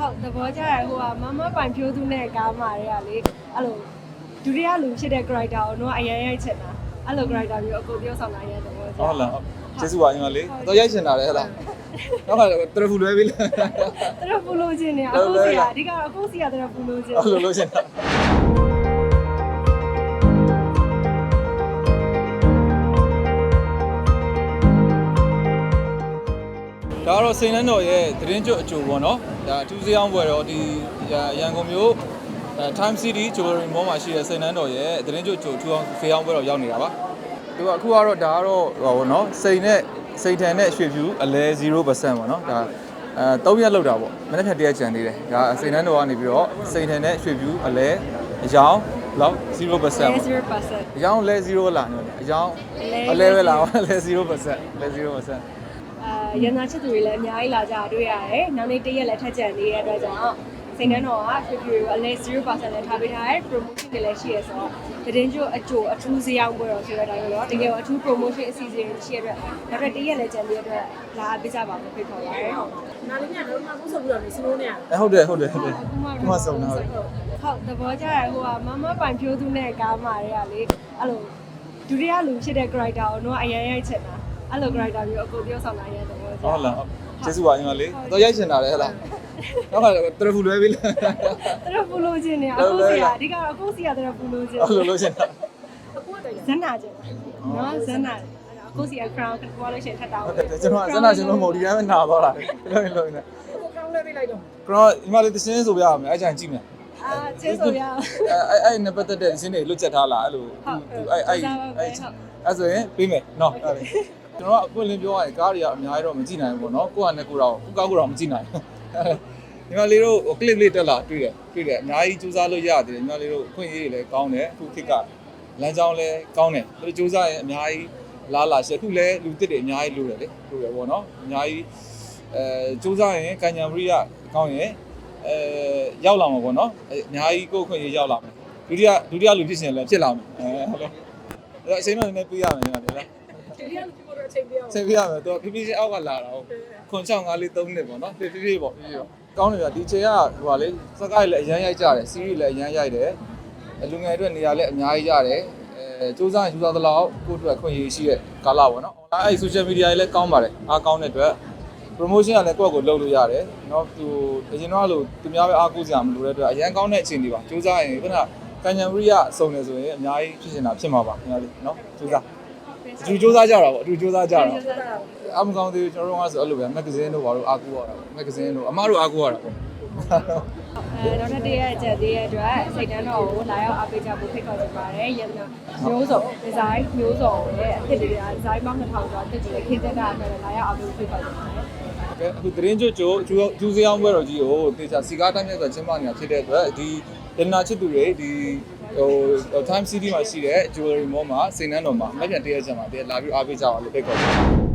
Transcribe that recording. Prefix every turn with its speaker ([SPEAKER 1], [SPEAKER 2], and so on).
[SPEAKER 1] ဟုတ်သဘောကျတယ်ဟိုကမမပိုင်ဖြိုးသူနဲ့ကားမာတွေကလေအဲ့လိုဒုတိယလူဖြစ်တဲ့ character ကိုတော့အရင်ရိုက်ချင်တာအဲ့လို character မျိုးအကုန်ပြောဆောင်လာရတဲ့သဘောကျ
[SPEAKER 2] ဟုတ်လားကျေးဇူးပါညီမလေးတော့ရိုက်ချင်တာလေဟဲ့လားနောက်ကတရဖူလွဲပြီလား
[SPEAKER 1] တော်ပူလို့ချင်းနေအခုစီကအဓိကတော့အခုစီကတော်ပူလို့ချင်း
[SPEAKER 2] အဲ့လိုလို့ချင်တာ ဒါကတော့စိန်နန်းတော်ရဲ့သတင်းကြွအကျိုးပေါ့နော်ဒါအထူးစရောင်းပွဲတော့ဒီရန်ကုန်မြို့အဲ Time City Jewelry Mall မှာရှိတဲ့စိန်နန်းတော်ရဲ့သတင်းကြွအကျိုးထူအောင်စရောင်းပွဲတော့ရောက်နေတာပါသူကအခုကတော့ဒါကတော့ဟိုပေါ့နော်စိန်နဲ့စိန်ထန်နဲ့ရွှေဖြူအလဲ0%ပေါ့နော်ဒါအဲ3ရက်လောက်တာပေါ့မနေ့ဖြန်တရက်ကျန်သေးတယ်ဒါစိန်နန်းတော်ကနေပြီးတော့စိန်ထန်နဲ့ရွှေဖြူအလဲအယောင်လောက်0%ပေါ့
[SPEAKER 1] 0%
[SPEAKER 2] အယောင်လဲ0လားနော်အယောင်
[SPEAKER 1] အ
[SPEAKER 2] အ
[SPEAKER 1] လဲ
[SPEAKER 2] လဲပဲလားလဲ0%လဲ0%
[SPEAKER 1] အာ ရန်နာချစ်သူတွေလည်းအများကြီးလာကြတွေ့ရတယ်။နောက်နေ့တစ်ရက်လည်းထပ်ကြံနေတဲ့အတွက်ကြောင့်စိန်နှန်းတော်ကဖြည်းဖြည်းအလဲ0%လည်းထားပေးထားတယ် promotion တွေလည်းရှိရဆိုတော့သတင်းကြိုအကျိုးအထူးစရောင်းပွဲတော့ဆိုတဲ့အတိုင်းပဲတော့တကယ်တော့အထူး promotion အစီအစဉ်တွေရှိရတဲ့အတွက်နောက်တစ်ရက်လည်းကြံနေတဲ့အတွက်လာအပ်ပေးကြပါမယ်ဖိတ်ခေါ်ပါတယ်ဟုတ်
[SPEAKER 3] နာလေးညတော့မှဘူးဆိုပြီးတော့နေစလို့နေရ
[SPEAKER 2] အဲဟုတ်တယ်ဟုတ်တယ်ဟုတ်တယ်
[SPEAKER 1] အခု
[SPEAKER 2] ဒီမှာစုံတာဟုတ်တယ်
[SPEAKER 1] ဟုတ်သဘောကျတယ်ဟိုကမမပိုင်ဖြိုးသူနဲ့ကားမာတွေကလေအဲ့လိုဒုတိယလူဖြစ်တဲ့ character ကိုတော့အရင်ရိုက်ချင်တာ အဲ့လို character မျိုးအကုန်ပြောဆောင်လာရတဲ့သဘောကျ
[SPEAKER 2] ဟုတ်လားကျေးဇူးပါညီမလေးတော့ရိုက်ချင်တာလေဟဲ့လားနောက်ကတရဖူလွဲပြီလား
[SPEAKER 1] တော်ပူလို့ချင်းနေအခုစီကအဓိကတော့အခုစီကတော်ပူလို့ချင်း
[SPEAKER 2] အဲ့လိုလို့ချင်တာ
[SPEAKER 3] အခုတည်း
[SPEAKER 1] ဇန်နာချင်းနော်ဇန်နာအခုစီက crown ကိုလို့ရှိရင်ထပ်တောင်း
[SPEAKER 2] ဟုတ်တယ်ကျွန်တော်စနေကျွန်တော်မဟုတ်ဒီတိုင်းပဲနာသွားတာလို့လို့နေ
[SPEAKER 3] ကိုကောင်းလဲပေးလိုက်တော့
[SPEAKER 2] ကရောညီမလေးတရှင်းဆိုပြရမယ်အဲ့ကြိုင်ကြည့်မယ်
[SPEAKER 1] အာကျေးဇူးရအောင်
[SPEAKER 2] အဲ့အဲ့နဲ့ပတ်သက်တဲ့ရှင်းတွေလွတ်ချက်ထားလားအဲ့လိုအဲ့အဲ့အဲ့အဲ့ဆိုရင်ပြီးမယ်နော်အဲ့လေ ကျွန်တော်ကအပွင့်လင်းပြောရရင်ကားတွေကအများကြီးတော့မကြည့်နိုင်ဘူးပေါ့နော်ကိုကနဲ့ကိုတော့ကိုကားကိုတော့မကြည့်နိုင်ညီမလေးတို့ clip လေးတက်လာတွေ့တယ်တွေ့တယ်အများကြီးစူးစမ်းလို့ရသေးတယ်ညီမလေးတို့အခွင့်အရေးတွေလည်းကောင်းတယ်အခုခေတ်ကလမ်းကြောင်းလည်းကောင်းတယ်သူတို့စူးစမ်းရင်အများကြီးလာလာရှက်ခုလည်းလူတစ်တွေအများကြီးလိုတယ်လေလိုတယ်ပေါ့နော်အများကြီးအဲစူးစမ်းရင်ကညာပရိယကောင်းရင်အဲရောက်လာမှာပေါ့နော်အများကြီးကိုယ့်အခွင့်အရေးရောက်လာမယ်ဒုတိယဒုတိယလူဖြစ်ရှင်လည်းဖြစ်လာမယ်အဲဟုတ်လားအဲ့တော့အချိန်တော့နည်းနည်းပေးရမယ်ညီမလေးလား
[SPEAKER 3] ဒီရလူပြောတော့အချိန်ပြအောင်
[SPEAKER 2] ဆက်ပြရမယ်သူကဖြည်းဖြည်းချင်းအောက်ကလာတာဟုတ်ခွန်6 5လေး3နှစ်ပေါ့နော်ဖြည်းဖြည်းဖြည်းပေါ့ဖြည်းဖြည်းပေါ့ကောင်းတယ်ဗျာဒီချိန်ကဟိုပါလေစကိုက်လည်းအရန်ရိုက်ကြတယ်စီးရီလည်းအရန်ရိုက်တယ်လူငယ်အတွက်နေရာလည်းအများကြီးရတယ်အဲစူးစမ်းယူသားသလောက်ကိုယ့်အတွက်ခွင့်ရရှိတဲ့ကာလပေါ့နော် online အဲ့ social media တွေလည်းကောင်းပါတယ်အားကောင်းတဲ့အတွက် promotion ကလည်းကိုယ့်ကိုယ်လုပ်လို့ရတယ်เนาะသူအရင်တော့လို့သူများပဲအားကိုးစရာမလိုတဲ့အတွက်အရန်ကောင်းတဲ့အခြေအနေပါစူးစမ်းရင်ခုနကကញ្ញံပရိယအစုံနေဆိုရင်အများကြီးဖြစ်နေတာဖြစ်မှာပါခင်ဗျာလေးเนาะစူးစမ်း အတူစူးစမ်းကြတာပေါ့အတူစူးစမ်းကြတာအမကောင်းသေးဘူးကျွန်တော်တို့ကဆိုအဲ့လိုပဲမဂ္ဂဇင်းတို့ဘာလို့အားကိုးရတာပေါ့မဂ္ဂဇင်းတို့အမတို့အားကိုးရတာပေါ့
[SPEAKER 1] အဲနောက်တစ်ရက်အချက်သေးတဲ့အတွက်စိတ်တန်းတော်ကိုလာရောက်အားပေးကြဖို့ဖိတ်ခေါ်ချင်ပါတယ်ရန်နာမျိုးစုံဒီဇိုင်းမျိုးစုံရဲ့အဖြစ်တွေကဒီဇိုင်းပေါင်း2000ကျော်တက်ကြည့်ခင်းသက်တာအတွက်လာရောက်အားပေးဖို့ဖိတ်ခေါ်ချင်ပါတယ်
[SPEAKER 2] ကဲအခုသတင်းကြွကြိုကျူကျူစရောင်းပွဲတော်ကြီးကိုတေချာစီကားတိုင်းမြတ်ဆိုကျင်းပနေတာဖြစ်တဲ့အတွက်ဒီဒနာချစ်သူတွေဒီ ဟို Time City မှာရှိတဲ့ Jewelry Mall မှာစိန်နှန်းတော်မှာမက်ပြန်တရက်ချက်မှာတည်းလာပြီးအားပေးကြပါလို့ဖိတ်ခေါ်ပါတယ်